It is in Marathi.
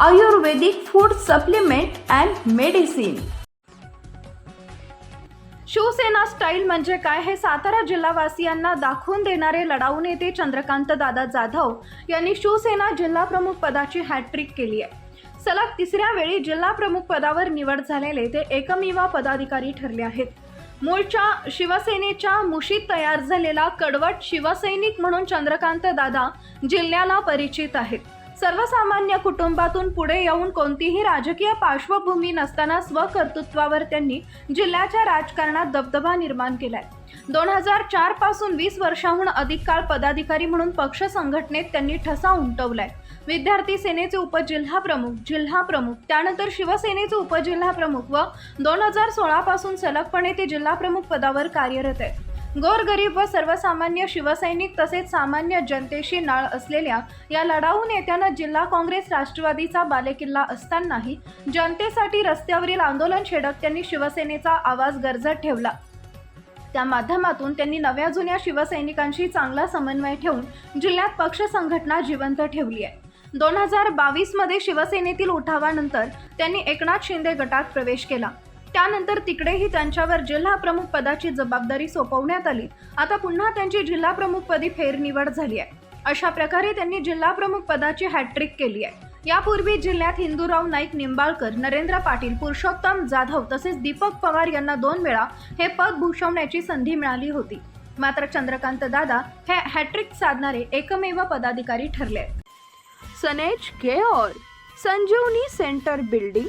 Ayurvedic food supplement and medicine Shivsena style म्हणजे काय हे सातारा जिल्हावासियांना दाखवून देणारे लढाऊ नेते चंद्रकांत दादा जाधव यांनी शिवसेना जिल्हा प्रमुख पदाची हॅट्रिक केली आहे. सलग तिसऱ्या वेळी जिल्हा प्रमुख पदावर निवड झालेले ते एकमेवा पदाधिकारी ठरले आहेत. मूळच्या शिवसेनेच्या मुशीत तयार झालेला कडवट शिवसैनिक म्हणून चंद्रकांत दादा जिल्ह्याला परिचित आहेत. सर्वसामान्य कुटुंबातून पुढे येऊन कोणतीही राजकीय पार्श्वभूमी नसताना स्वकर्तृत्वावर त्यांनी जिल्ह्याच्या राजकारणात दबदबा निर्माण केलाय. दोन हजार चारपासून वीस वर्षाहून अधिक काळ पदाधिकारी म्हणून पक्ष संघटनेत त्यांनी ठसा उमटवलाय. विद्यार्थी सेनेचे उपजिल्हा प्रमुख जिल्हा प्रमुख त्यानंतर शिवसेनेचे उपजिल्हा प्रमुख व दोन हजार सोळा पासून सलगपणे ते जिल्हा प्रमुख पदावर कार्यरत आहेत गोरगरीब व सर्वसामान्य शिवसैनिक तसेच सामान्य जनतेशी नाळ असलेल्या या लढाऊ नेत्यानं जिल्हा काँग्रेस राष्ट्रवादीचा बालेकिल्ला असतानाही जनतेसाठी रस्त्यावरील आंदोलन छेडत त्यांनी शिवसेनेचा आवाज गरजत ठेवला. त्या माध्यमातून त्यांनी नव्या जुन्या शिवसैनिकांशी चांगला समन्वय ठेवून जिल्ह्यात पक्ष संघटना जिवंत ठेवली आहे. दोन हजार बावीसमध्ये शिवसेनेतील उठावानंतर त्यांनी एकनाथ शिंदे गटात प्रवेश केला. त्यानंतर तिकडेही त्यांच्यावर जिल्हा प्रमुख पदाची जबाबदारी सोपवण्यात आली. आता पुन्हा त्यांची जिल्हा प्रमुखपदी फेरनिवड झाली आहे. अशा प्रकारे त्यांनी जिल्हा प्रमुख पदाची हॅट्रिक केली आहे. यापूर्वी जिल्ह्यात हिंदूराव नाईक निंबाळकर नरेंद्र पाटील पुरुषोत्तम जाधव तसेच दीपक पवार यांना दोन वेळा हे पद भूषवण्याची संधी मिळाली होती. मात्र चंद्रकांत दादा हे हॅट्रिक साधणारे एकमेव पदाधिकारी ठरले आहेत. सनेज care Sanjeevani centre building